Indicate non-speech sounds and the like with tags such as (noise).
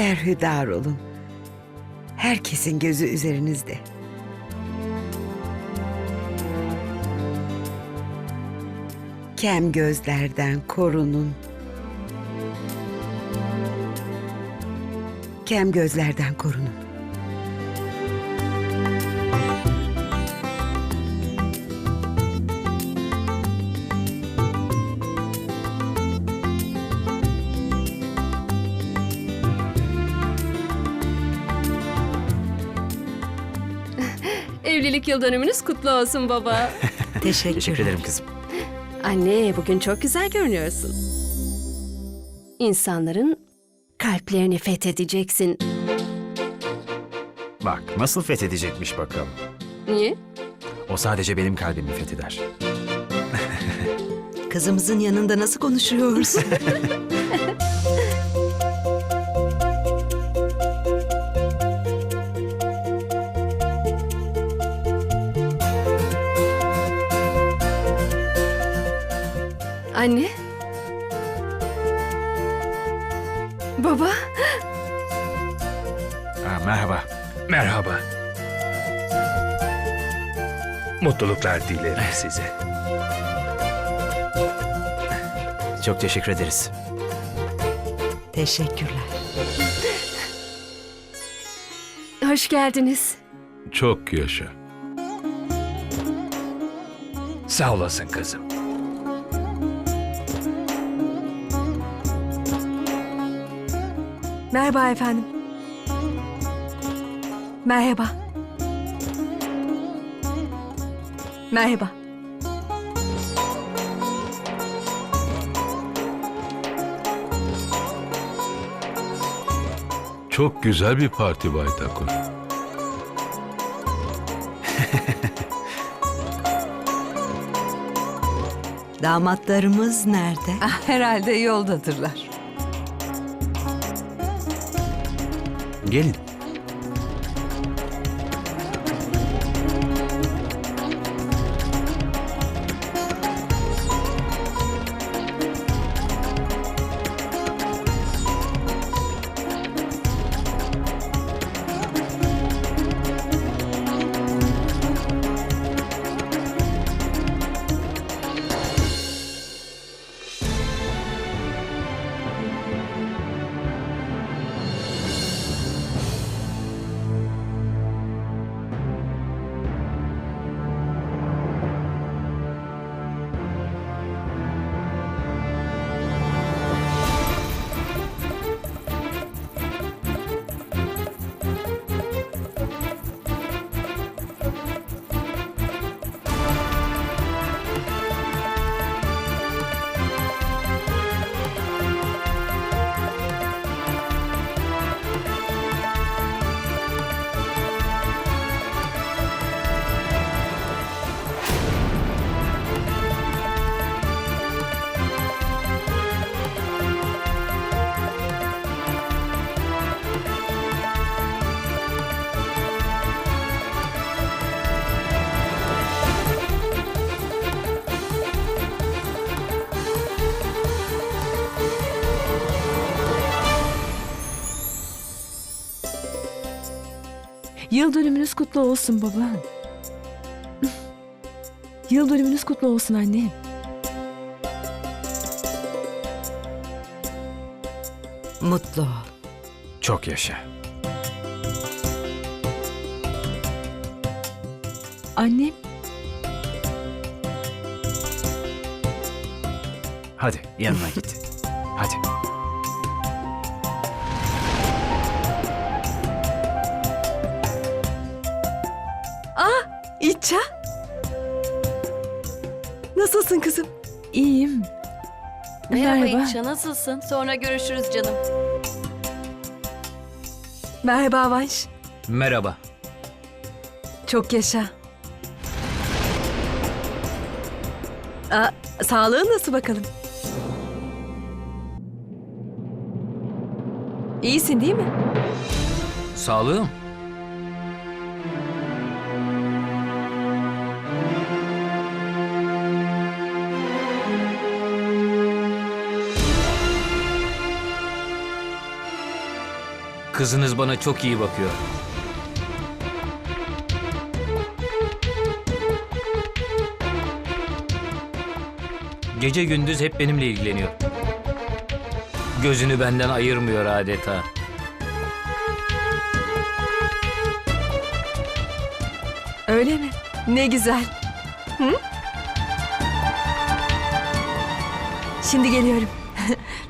Derhüdar olun. Herkesin gözü üzerinizde. Kem gözlerden korunun. Kem gözlerden korunun. Evlilik yıl dönümünüz kutlu olsun baba. (laughs) Teşekkür, Teşekkür ederim kızım. Anne bugün çok güzel görünüyorsun. İnsanların kalplerini fethedeceksin. Bak nasıl fethedecekmiş bakalım. Niye? O sadece benim kalbimi fetheder. Kızımızın yanında nasıl konuşuyoruz? (laughs) Anne? Baba? Ha, merhaba. Merhaba. Mutluluklar dilerim size. Çok teşekkür ederiz. Teşekkürler. Hoş geldiniz. Çok yaşa. Sağ olasın kızım. Merhaba efendim. Merhaba. Merhaba. Çok güzel bir parti Bay Takur. Damatlarımız nerede? Ah, herhalde yoldadırlar. Gelin. Yıl dönümünüz kutlu olsun baba. Yıl dönümünüz kutlu olsun anne. Mutlu ol. Çok yaşa. Annem Hadi yanına git. Hadi. İça. Nasılsın kızım? İyiyim. Merhaba, Merhaba. İnşa, nasılsın? Sonra görüşürüz canım. Merhaba Vanş. Merhaba. Çok yaşa. Aa, sağlığın nasıl bakalım? İyisin değil mi? Sağlığım? Kızınız bana çok iyi bakıyor. Gece gündüz hep benimle ilgileniyor. Gözünü benden ayırmıyor adeta. Öyle mi? Ne güzel. Hı? Şimdi geliyorum. (laughs)